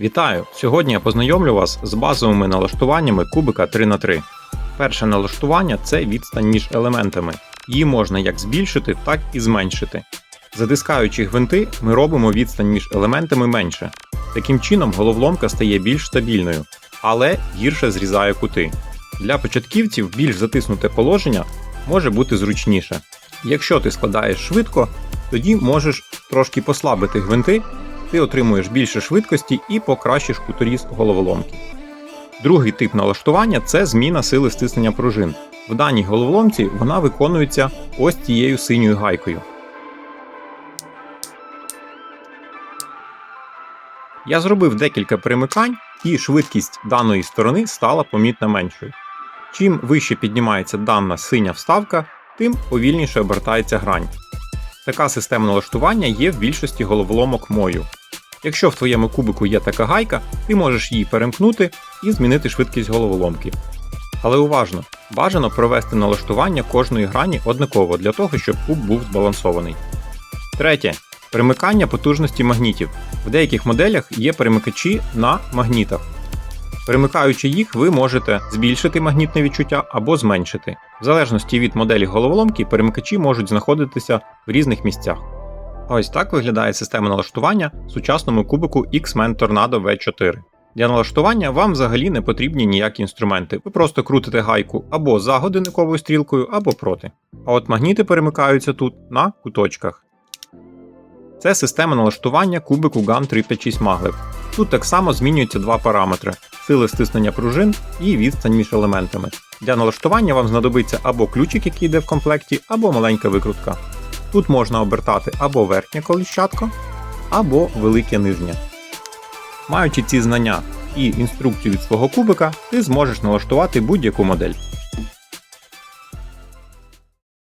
Вітаю! Сьогодні я познайомлю вас з базовими налаштуваннями кубика 3х3. Перше налаштування це відстань між елементами. Її можна як збільшити, так і зменшити. Затискаючи гвинти, ми робимо відстань між елементами менше. Таким чином головоломка стає більш стабільною, але гірше зрізає кути. Для початківців більш затиснуте положення може бути зручніше. Якщо ти складаєш швидко, тоді можеш трошки послабити гвинти ти отримуєш більше швидкості і покращиш куторіз головоломки. Другий тип налаштування це зміна сили стиснення пружин. В даній головоломці вона виконується ось цією синьою гайкою. Я зробив декілька перемикань, і швидкість даної сторони стала помітно меншою. Чим вище піднімається дана синя вставка, тим повільніше обертається грань. Така система налаштування є в більшості головоломок мою. Якщо в твоєму кубику є така гайка, ти можеш її перемкнути і змінити швидкість головоломки. Але уважно, бажано провести налаштування кожної грані однаково для того, щоб куб був збалансований. Третє. Перемикання потужності магнітів. В деяких моделях є перемикачі на магнітах. Перемикаючи їх, ви можете збільшити магнітне відчуття або зменшити. В залежності від моделі головоломки, перемикачі можуть знаходитися в різних місцях. Ось так виглядає система налаштування в сучасному кубику X-Men Tornado V4. Для налаштування вам взагалі не потрібні ніякі інструменти. Ви просто крутите гайку або за годинниковою стрілкою, або проти. А от магніти перемикаються тут на куточках. Це система налаштування кубику GAN 356 Maglev. Тут так само змінюються два параметри: сили стиснення пружин і відстань між елементами. Для налаштування вам знадобиться або ключик, який йде в комплекті, або маленька викрутка. Тут можна обертати або верхнє коліщатко, або велике нижнє. Маючи ці знання і інструкцію від свого кубика, ти зможеш налаштувати будь-яку модель.